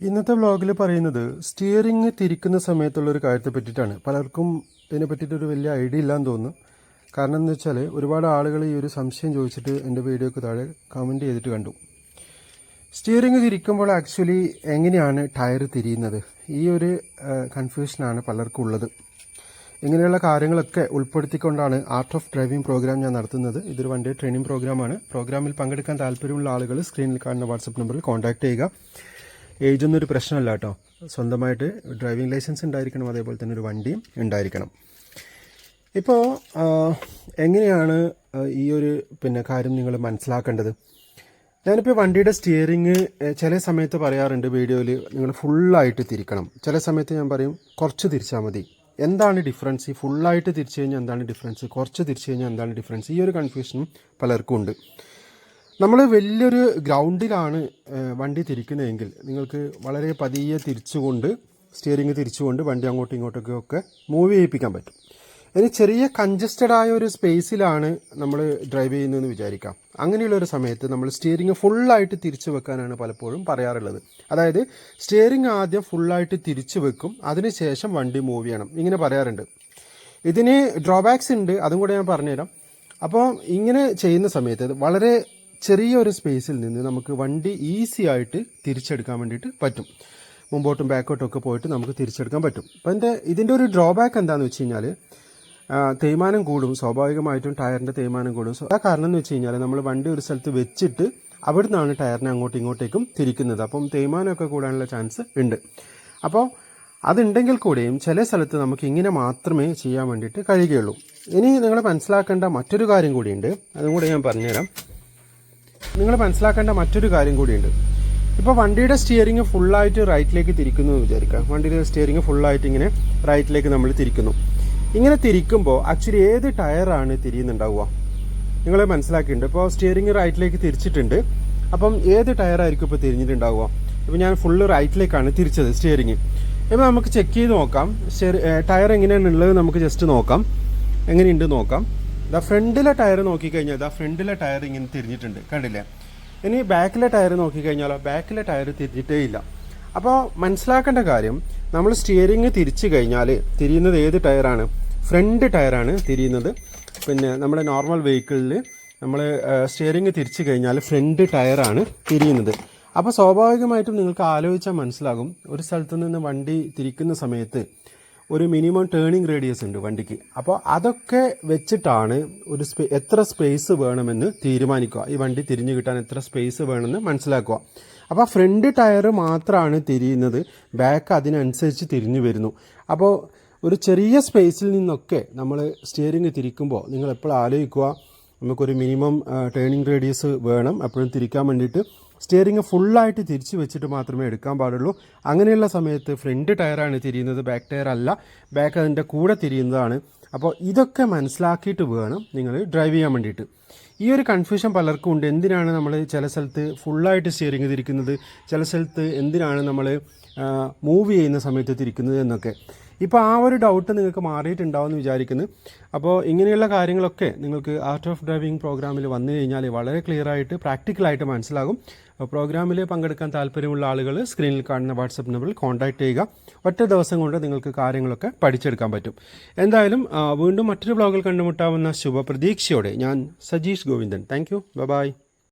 ഇന്നത്തെ വ്ളോഗിൽ പറയുന്നത് സ്റ്റിയറിംഗ് തിരിക്കുന്ന സമയത്തുള്ള ഒരു കാര്യത്തെ പറ്റിയിട്ടാണ്. പലർക്കും ഇതിനെ പറ്റിയിട്ടൊരു വലിയ ഐഡിയ ഇല്ലാന്ന് തോന്നുന്നു. കാരണം എന്ന് വെച്ചാൽ ഒരുപാട് ആളുകൾ ഈ ഒരു സംശയം ചോദിച്ചിട്ട് എന്റെ വീഡിയോക്ക് താഴെ കമന്റ് ചെയ്തിട്ട് കണ്ടു. സ്റ്റിയറിംഗ് തിരിക്കുമ്പോൾ ആക്ച്വലി എങ്ങനെയാണ് ടയർ തിരിയുന്നത്? ഈ ഒരു കൺഫ്യൂഷനാണ് പലർക്കും ഉള്ളത്. ഇങ്ങനെയുള്ള കാര്യങ്ങളൊക്കെ ഉൾപ്പെടുത്തിക്കൊണ്ടാണ് ആർട്ട് ഓഫ് ഡ്രൈവിംഗ് പ്രോഗ്രാം ഞാൻ നടത്തുന്നത്. ഇതൊരു വൺ ഡേ ട്രെയിനിങ് പ്രോഗ്രാമാണ് പ്രോഗ്രാമിൽ പങ്കെടുക്കാൻ താല്പര്യമുള്ള ആളുകൾ സ്ക്രീനിൽ കാണുന്ന വാട്സപ്പ് നമ്പറിൽ കോൺടാക്ട് ചെയ്യുക. ഏജ് ഒന്നും ഒരു പ്രശ്നമല്ല കേട്ടോ. സ്വന്തമായിട്ട് ഡ്രൈവിംഗ് ലൈസൻസ് ഉണ്ടായിരിക്കണം അതേപോലെ തന്നെ ഒരു വണ്ടിയും ഉണ്ടായിരിക്കണം. ഇപ്പോൾ എങ്ങനെയാണ് ഈ ഒരു പിന്നെ കാര്യം നിങ്ങൾ മനസ്സിലാക്കേണ്ടത്? ഞാനിപ്പോൾ വണ്ടിയുടെ സ്റ്റിയറിങ് ചില സമയത്ത് പറയാറുണ്ട് വീഡിയോയിൽ നിങ്ങൾ ഫുള്ളായിട്ട് തിരിക്കണം. ചില സമയത്ത് ഞാൻ പറയും കുറച്ച് തിരിച്ചാൽ മതി. എന്താണ് ഡിഫറൻസ് ഈ ഫുള്ളായിട്ട് തിരിച്ചു കഴിഞ്ഞാൽ എന്താണ് ഡിഫറൻസ് കുറച്ച് തിരിച്ചു കഴിഞ്ഞാൽ എന്താണ് ഡിഫറൻസ് ഈ ഒരു കൺഫ്യൂഷനും പലർക്കും ഉണ്ട്. നമ്മൾ വലിയൊരു ഗ്രൗണ്ടിലാണ് വണ്ടി തിരിക്കുന്നതെങ്കിൽ നിങ്ങൾക്ക് വളരെ പതിയെ തിരിച്ചുകൊണ്ട് സ്റ്റിയറിംഗ് തിരിച്ചുകൊണ്ട് വണ്ടി അങ്ങോട്ടും ഇങ്ങോട്ടൊക്കെ ഒക്കെ മൂവ് ചെയ്യിപ്പിക്കാൻ പറ്റും. ഇനി ചെറിയ കൺജസ്റ്റഡ് ആയ ഒരു സ്പേസിലാണ് നമ്മൾ ഡ്രൈവ് ചെയ്യുന്നതെന്ന് വിചാരിക്കാം. അങ്ങനെയുള്ള ഒരു സമയത്ത് നമ്മൾ സ്റ്റിയറിംഗ് ഫുള്ളായിട്ട് തിരിച്ചു വെക്കാനാണ് പലപ്പോഴും പറയാറുള്ളത്. അതായത് സ്റ്റിയറിംഗ് ആദ്യം ഫുള്ളായിട്ട് തിരിച്ചു വെക്കും അതിനുശേഷം വണ്ടി മൂവ് ചെയ്യണം. ഇങ്ങനെ പറയാറുണ്ട്. ഇതിന് ഡ്രോബാക്സ് ഉണ്ട് അതും കൂടെ ഞാൻ പറഞ്ഞുതരാം. അപ്പോൾ ഇങ്ങനെ ചെയ്യുന്ന സമയത്ത് വളരെ ചെറിയ ഒരു സ്പേസിൽ നിന്ന് നമുക്ക് വണ്ടി ഈസി ആയിട്ട് തിരിച്ചെടുക്കാൻ വേണ്ടിയിട്ട് പറ്റും. മുമ്പോട്ടും ബാക്കോട്ടും ഒക്കെ പോയിട്ട് നമുക്ക് തിരിച്ചെടുക്കാൻ പറ്റും. അപ്പോൾ എന്റെ ഇതിന്റെ ഒരു ഡ്രോബാക്ക് എന്താണെന്ന് വെച്ച് കഴിഞ്ഞാൽ തേയ്മാനം കൂടും. സ്വാഭാവികമായിട്ടും ടയറിന്റെ തേയ്മാനം കൂടും. ആ കാരണം എന്ന് വെച്ച് കഴിഞ്ഞാൽ നമ്മൾ വണ്ടി ഒരു സ്ഥലത്ത് വെച്ചിട്ട് അവിടെ നിന്നാണ് ടയറിനെ അങ്ങോട്ടും ഇങ്ങോട്ടേക്കും തിരിക്കുന്നത്. അപ്പം തേയ്മാനമൊക്കെ കൂടാനുള്ള ചാൻസ് ഉണ്ട്. അപ്പോൾ അതുണ്ടെങ്കിൽ കൂടെയും ചില സ്ഥലത്ത് നമുക്ക് ഇങ്ങനെ മാത്രമേ ചെയ്യാൻ വേണ്ടിയിട്ട് കഴിയുകയുള്ളൂ. ഇനി നിങ്ങൾ മനസ്സിലാക്കേണ്ട മറ്റൊരു കാര്യം കൂടിയുണ്ട്. അതും കൂടെ ഞാൻ പറഞ്ഞുതരാം. നിങ്ങൾ മനസ്സിലാക്കേണ്ട മറ്റൊരു കാര്യം കൂടിയുണ്ട്. ഇപ്പോൾ വണ്ടിയുടെ സ്റ്റിയറിംഗ് ഫുള്ളായിട്ട് റൈറ്റിലേക്ക് തിരിക്കുന്നു എന്ന് വിചാരിക്കുക. വണ്ടിയുടെ സ്റ്റിയറിംഗ് ഫുള്ളായിട്ട് ഇങ്ങനെ റൈറ്റിലേക്ക് നമ്മൾ തിരിക്കുന്നു. ഇങ്ങനെ തിരിക്കുമ്പോൾ ആക്ച്വലി ഏത് ടയറാണ് തിരിയുന്നുണ്ടാവുക? നിങ്ങൾ മനസ്സിലാക്കിയിട്ടുണ്ട്. ഇപ്പോൾ സ്റ്റിയറിംഗ് റൈറ്റിലേക്ക് തിരിച്ചിട്ടുണ്ട്. അപ്പം ഏത് ടയറായിരിക്കും ഇപ്പോൾ തിരിഞ്ഞിട്ടുണ്ടാവുക? ഇപ്പോൾ ഞാൻ ഫുള്ള് റൈറ്റിലേക്കാണ് തിരിച്ചത് സ്റ്റിയറിംഗ് ഇപ്പോൾ നമുക്ക് ചെക്ക് ചെയ്ത് നോക്കാം. ടയർ എങ്ങനെയാണ് ഉള്ളത് നമുക്ക് ജസ്റ്റ് നോക്കാം. എങ്ങനെയുണ്ട് നോക്കാം. ദാ ഫ്രണ്ടിലെ ടയർ നോക്കിക്കഴിഞ്ഞാൽ ദാ ഫ്രണ്ടിലെ ടയർ ഇങ്ങനെ തിരിഞ്ഞിട്ടുണ്ട്. കണ്ടില്ലേ? ഇനി ബാക്കിലെ ടയർ നോക്കിക്കഴിഞ്ഞാലോ ബാക്കിലെ ടയർ തിരിഞ്ഞിട്ടേ ഇല്ല. അപ്പോൾ മനസ്സിലാക്കേണ്ട കാര്യം നമ്മൾ സ്റ്റിയറിങ് തിരിച്ചു കഴിഞ്ഞാൽ തിരിയുന്നത് ഏത് ടയറാണ്? ഫ്രണ്ട് ടയറാണ് തിരിയുന്നത്. പിന്നെ നമ്മുടെ നോർമൽ വെഹിക്കിളിൽ നമ്മൾ സ്റ്റിയറിങ് തിരിച്ചു കഴിഞ്ഞാൽ ഫ്രണ്ട് ടയറാണ് തിരിയുന്നത്. അപ്പോൾ സ്വാഭാവികമായിട്ടും നിങ്ങൾക്ക് ആലോചിച്ചാൽ മനസ്സിലാകും ഒരു സ്ഥലത്തു നിന്ന് വണ്ടി തിരിക്കുന്ന സമയത്ത് ഒരു മിനിമം ടേണിംഗ് റേഡിയസ് ഉണ്ട് വണ്ടിക്ക്. അപ്പോൾ അതൊക്കെ വെച്ചിട്ടാണ് ഒരു സ്പേ എത്ര സ്പേസ് വേണമെന്ന് തീരുമാനിക്കുക. ഈ വണ്ടി തിരിഞ്ഞു കിട്ടാൻ എത്ര സ്പേസ് വേണമെന്ന് മനസ്സിലാക്കുക. അപ്പോൾ ഫ്രണ്ട് ടയർ മാത്രമാണ് തിരിയുന്നത്. ബാക്ക് അതിനനുസരിച്ച് തിരിഞ്ഞു വരുന്നു. അപ്പോൾ ഒരു ചെറിയ സ്പേസിൽ നിന്നൊക്കെ നമ്മൾ സ്റ്റിയറിംഗ് തിരിക്കുമ്പോൾ നിങ്ങൾ എപ്പോഴും ആലോചിക്കുക. നമുക്കൊരു മിനിമം ടേണിംഗ് റേഡിയസ് വേണം. എപ്പോഴും തിരിക്കാൻ വേണ്ടിയിട്ട് സ്റ്റിയറിംഗ് ഫുള്ളായിട്ട് തിരിച്ച് വെച്ചിട്ട് മാത്രമേ എടുക്കാൻ പാടുള്ളൂ. അങ്ങനെയുള്ള സമയത്ത് ഫ്രണ്ട് ടയറാണ് തിരിയുന്നത് ബാക്ക് ടയർ അല്ല. ബാക്ക് അതിന്റെ കൂടെ തിരിയുന്നതാണ്. അപ്പോൾ ഇതൊക്കെ മനസ്സിലാക്കിയിട്ട് വേണം നിങ്ങൾ ഡ്രൈവ് ചെയ്യാൻ വേണ്ടിയിട്ട്. ഈ ഒരു കൺഫ്യൂഷൻ പലർക്കും ഉണ്ട്. എന്തിനാണ് നമ്മൾ ചില സ്ഥലത്ത് ഫുള്ളായിട്ട് സ്റ്റിയറിങ് തിരിക്കുന്നത് ചില സ്ഥലത്ത് എന്തിനാണ് നമ്മൾ മൂവ് ചെയ്യുന്ന സമയത്ത് തിരിക്കുന്നത് എന്നൊക്കെ. ഇപ്പോൾ ആ ഒരു ഡൗട്ട് നിങ്ങൾക്ക് മാറിയിട്ടുണ്ടാവും എന്ന് വിചാരിക്കുന്നു. അപ്പോൾ ഇങ്ങനെയുള്ള കാര്യങ്ങളൊക്കെ നിങ്ങൾക്ക് ആർട്ട് ഓഫ് ഡ്രൈവിംഗ് പ്രോഗ്രാമിൽ വന്നു കഴിഞ്ഞാൽ വളരെ ക്ലിയർ ആയിട്ട് പ്രാക്ടിക്കലായിട്ട് മനസ്സിലാകും. പ്രോഗ്രാമിൽ പങ്കെടുക്കാൻ താല്പര്യമുള്ള ആളുകൾ സ്ക്രീനിൽ കാണുന്ന വാട്സപ്പ് നമ്പറിൽ കോൺടാക്ട് ചെയ്യുക. ഒറ്റ ദിവസം കൊണ്ട് നിങ്ങൾക്ക് കാര്യങ്ങളൊക്കെ പഠിച്ചെടുക്കാൻ പറ്റും. എന്തായാലും വീണ്ടും മറ്റൊരു ബ്ലോഗിൽ കണ്ടുമുട്ടാവുന്ന ശുഭപ്രതീക്ഷയോടെ ഞാൻ Sajeesh Govindan. Thank you bye